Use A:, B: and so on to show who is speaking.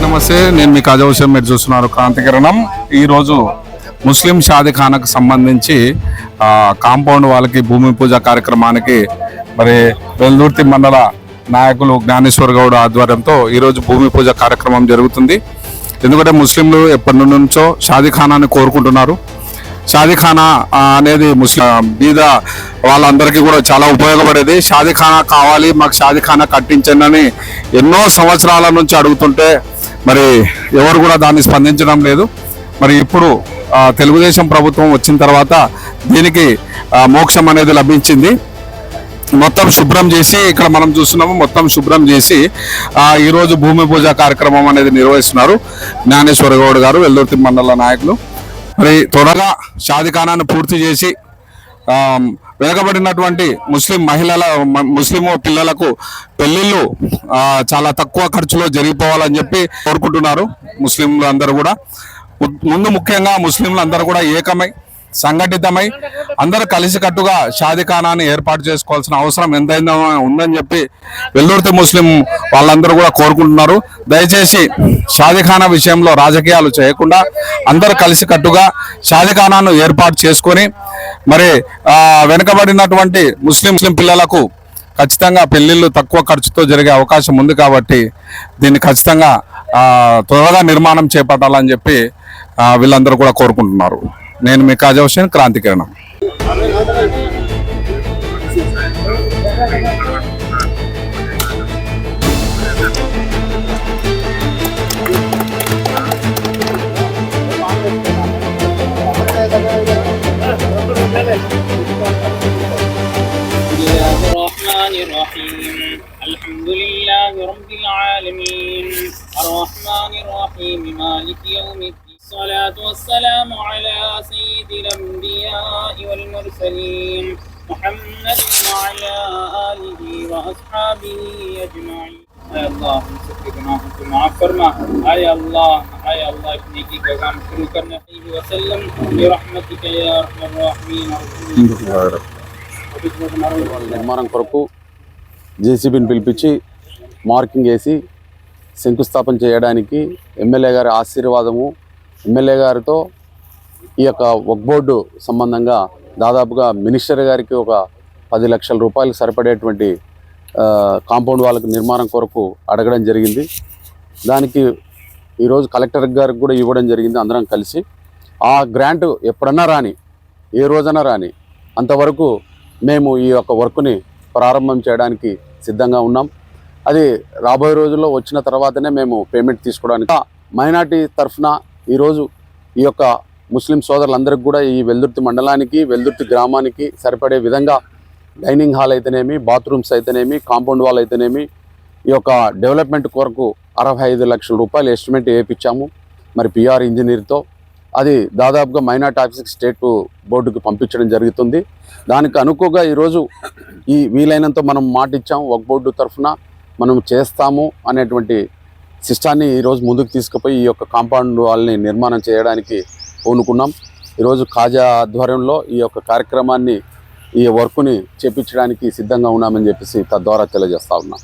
A: నమస్తే. నేను మీ కాజా మీరు చూస్తున్నారు క్రాంతికిరణం ఈరోజు ముస్లిం షాదిఖానాకు సంబంధించి కాంపౌండ్ వాళ్ళకి భూమి పూజ కార్యక్రమానికి మరి వెల్దుర్తి మండల నాయకులు జ్ఞానేశ్వర్ గౌడ్ ఆధ్వర్యంతో ఈరోజు భూమి పూజ కార్యక్రమం జరుగుతుంది. ఎందుకంటే ముస్లింలు ఎప్పటి నుంచో షాదీ ఖానాన్ని కోరుకుంటున్నారు. షాదీఖానా అనేది ముస్లిం బీద వాళ్ళందరికీ కూడా చాలా ఉపయోగపడేది. షాదీఖానా కావాలి మాకు షాదీఖానా కట్టించండి అని ఎన్నో సంవత్సరాల నుంచి అడుగుతుంటే మరి ఎవరు కూడా దాన్ని స్పందించడం లేదు. మరి ఇప్పుడు తెలుగుదేశం ప్రభుత్వం వచ్చిన తర్వాత దీనికి మోక్షం అనేది లభించింది. మొత్తం శుభ్రం చేసి ఇక్కడ మనం చూస్తున్నాము మొత్తం శుభ్రం చేసి ఈరోజు భూమి పూజ కార్యక్రమం అనేది నిర్వహిస్తున్నారు జ్ఞానేశ్వర గౌడ్ గారు వెల్లుర్తి మండల నాయకులు. మరి త్వరగా షాదిఖానాన్ని పూర్తి చేసి వెనకబడినటువంటి ముస్లిం మహిళల ముస్లిం పిల్లలకు పెళ్ళిళ్ళు చాలా తక్కువ ఖర్చులో జరిగిపోవాలని చెప్పి కోరుకుంటున్నారు ముస్లింలు అందరూ కూడా. ముందు ముఖ్యంగా ముస్లింలు అందరూ కూడా ఏకమై సంఘటితమై అందరూ కలిసికట్టుగా షాదిఖానాన్ని ఏర్పాటు చేసుకోవాల్సిన అవసరం ఎంతైందో ఉందని చెప్పి వెల్లూర్తి ముస్లిం వాళ్ళందరూ కూడా కోరుకుంటున్నారు. దయచేసి షాదిఖానా విషయంలో రాజకీయాలు చేయకుండా అందరూ కలిసికట్టుగా షాదిఖానాను ఏర్పాటు చేసుకొని మరి వెనుకబడినటువంటి ముస్లిం ముస్లిం పిల్లలకు ఖచ్చితంగా పెళ్ళిళ్ళు తక్కువ ఖర్చుతో జరిగే అవకాశం ఉంది కాబట్టి దీన్ని ఖచ్చితంగా త్వరగా నిర్మాణం చేపట్టాలని చెప్పి వీళ్ళందరూ కూడా కోరుకుంటున్నారు. నేను మీ కాజా హుసేన్ క్రాంతి కిరణం
B: بسم الله الرحمن الرحيم الحمد لله رب العالمين الرحمن الرحيم مالك يوم الدين والصلاة والسلام على سيد الأنبياء والمرسلين محمد وعلى آله وأصحابه أجمعين اے اللہ ہم سب کے گناہوں کو معاف فرما اے اللہ اے اللہ اپنی کی پیغام شروع کرنا علیہ وسلم برحمتک یا ارحم الراحمین
C: నిర్మాణం కొరకు జేసీబీని పిలిపించి మార్కింగ్ వేసి శంకుస్థాపన చేయడానికి ఎమ్మెల్యే గారి ఆశీర్వాదము ఎమ్మెల్యే గారితో ఈ యొక్క వక్ బోర్డు సంబంధంగా దాదాపుగా మినిస్టర్ గారికి ఒక పది లక్షల రూపాయలు సరిపడేటువంటి కాంపౌండ్ వాళ్ళకి నిర్మాణం కొరకు అడగడం జరిగింది. దానికి ఈరోజు కలెక్టర్ గారికి కూడా ఇవ్వడం జరిగింది అందరం కలిసి. ఆ గ్రాంట్ ఎప్పుడన్నా రాని ఏ రోజైనా రాని అంతవరకు మేము ఈ యొక్క వర్క్ని ప్రారంభం చేయడానికి సిద్ధంగా ఉన్నాం. అది రాబోయే రోజుల్లో వచ్చిన తర్వాతనే మేము పేమెంట్ తీసుకోవడానికి. మైనార్టీ తరఫున ఈరోజు ఈ యొక్క ముస్లిం సోదరులందరికీ కూడా ఈ వెల్దుర్తి మండలానికి వెల్దుర్తి గ్రామానికి సరిపడే విధంగా డైనింగ్ హాల్ అయితేనేమి బాత్రూమ్స్ అయితేనేమి కాంపౌండ్ వాల్ అయితేనేమి ఈ యొక్క డెవలప్మెంట్ కొరకు అరవై ఐదు లక్షల రూపాయలు ఎస్టిమేట్ వేయించాము మరి పిఆర్ ఇంజనీర్తో అది దాదాపుగా మైనార్టీ ఆఫీస్కి స్టేట్ బోర్డుకి పంపించడం జరుగుతుంది. దానికి అనుకోగా ఈరోజు ఈ వీలైనంత మనం మాట ఇచ్చాము ఒక బోర్డు తరఫున మనం చేస్తాము అనేటువంటి సిస్టాన్ని ఈరోజు ముందుకు తీసుకుపోయి ఈ యొక్క కాంపౌండ్ వాళ్ళని నిర్మాణం చేయడానికి పూనుకున్నాం. ఈరోజు ఖాజా ఆధ్వర్యంలో ఈ యొక్క కార్యక్రమాన్ని ఈ వర్క్ని చేపించడానికి సిద్ధంగా ఉన్నామని చెప్పేసి తద్వారా తెలియజేస్తా ఉన్నాం.